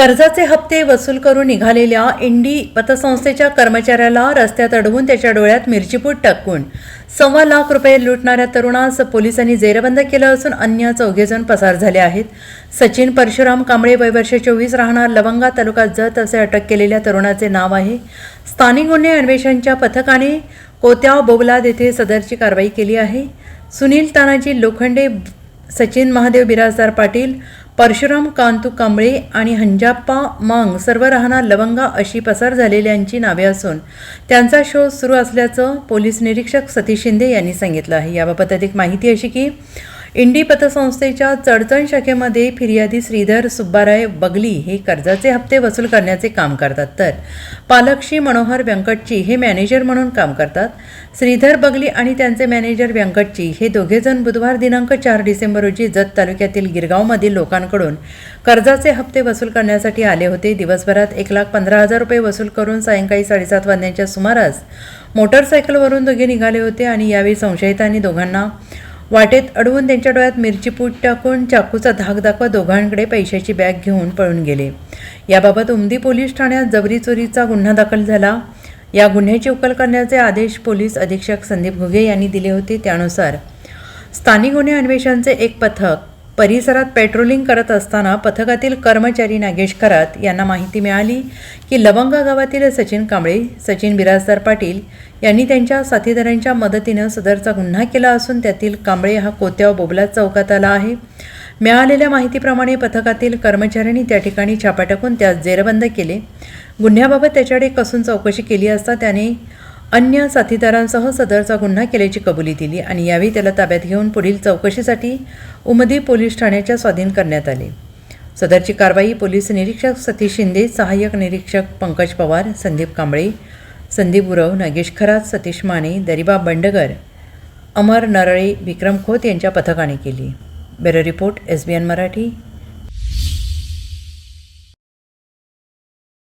कर्जाचे हप्ते वसूल करून निघालेल्या इंडी पतसंस्थेच्या कर्मचाऱ्याला रस्त्यात अडवून त्याच्या डोळ्यात मिरचीपूट टाकून सव्वा लाख रुपये लुटणाऱ्या तरुणास पोलिसांनी जेरबंद केलं असून अन्य चौघेजण पसार झाले आहेत. सचिन परशुराम कांबळे वय वर्ष चोवीस राहणार लवंगा तालुका जत असे अटक केलेल्या तरुणाचे नाव आहे. स्थानिक गुन्हे अन्वेषणच्या पथकाने कोत्याव बोबलाद येथे सदरची कारवाई केली आहे. सुनील तानाजी लोखंडे सचिन महादेव बिराजदार पाटील परशुराम कांतू कांबळे आणि हंजाप्पा मांग सर्व राहणार लवंगा अशी पसार झालेल्यांची नावे असून त्यांचा शोध सुरू असल्याचं पोलीस निरीक्षक सतीश शिंदे यांनी सांगितलं आहे. याबाबत अधिक माहिती अशी की इंडी पतसंस्थेच्या चडचण शाखेमध्ये फिर्यादी श्रीधर सुब्बाराय बगली हे कर्जाचे हप्ते वसूल करण्याचे काम करतात. तर पालकशी मनोहर व्यंकटची हे मॅनेजर म्हणून काम करतात. श्रीधर बगली आणि त्यांचे मॅनेजर व्यंकटची हे दोघेजण बुधवार दिनांक चार डिसेंबर रोजी जत तालुक्यातील गिरगावमधील लोकांकडून कर्जाचे हप्ते वसूल करण्यासाठी आले होते. दिवसभरात एक लाख पंधरा हजार रुपये वसूल करून सायंकाळी साडेसात वाजण्याच्या सुमारास मोटरसायकलवरून दोघे निघाले होते आणि यावेळी संशयितांनी दोघांना वाटेत अडवून त्यांच्या डोळ्यात मिरची पूट टाकून चाकूचा धाक दाखवत दोघांकडे पैशाची बॅग घेऊन पळून गेले. याबाबत उमदी पोलीस ठाण्यात जबरी चोरीचा गुन्हा दाखल झाला. या गुन्ह्याची उकल करण्याचे आदेश पोलीस अधीक्षक संदीप घुगे यांनी दिले होते त्यानुसार. स्थानिक गुन्हे अन्वेषणचे एक पथक परिसरात पेट्रोलिंग करत असताना पथकातील कर्मचारी नागेश खरात यांना माहिती मिळाली की लवंगा गावातील सचिन कांबळे सचिन बिराजदार पाटील यांनी त्यांच्या साथीदारांच्या मदतीनं सदरचा गुन्हा केला असून त्यातील कांबळे हा कोत्याव बोबला चौकात आला आहे. मिळालेल्या माहितीप्रमाणे पथकातील कर्मचाऱ्यांनी त्या ठिकाणी छापा टाकून त्यास जेरबंद केले. गुन्ह्याबाबत त्याच्याकडे कसून चौकशी केली असता त्याने अन्य साथीदारांसह सदरचा गुन्हा केल्याची कबुली दिली आणि यावेळी त्याला ताब्यात घेऊन पुढील चौकशीसाठी उमदी पोलीस ठाण्याच्या स्वाधीन करण्यात आले. सदरची कारवाई पोलीस निरीक्षक सतीश शिंदे सहाय्यक निरीक्षक पंकज पवार संदीप कांबळे संदीप गुरव नागेश खरात सतीश माने दरिबा बंडगर अमर नरळे विक्रम खोत यांच्या पथकाने केली. Bureau report S B N Marathi.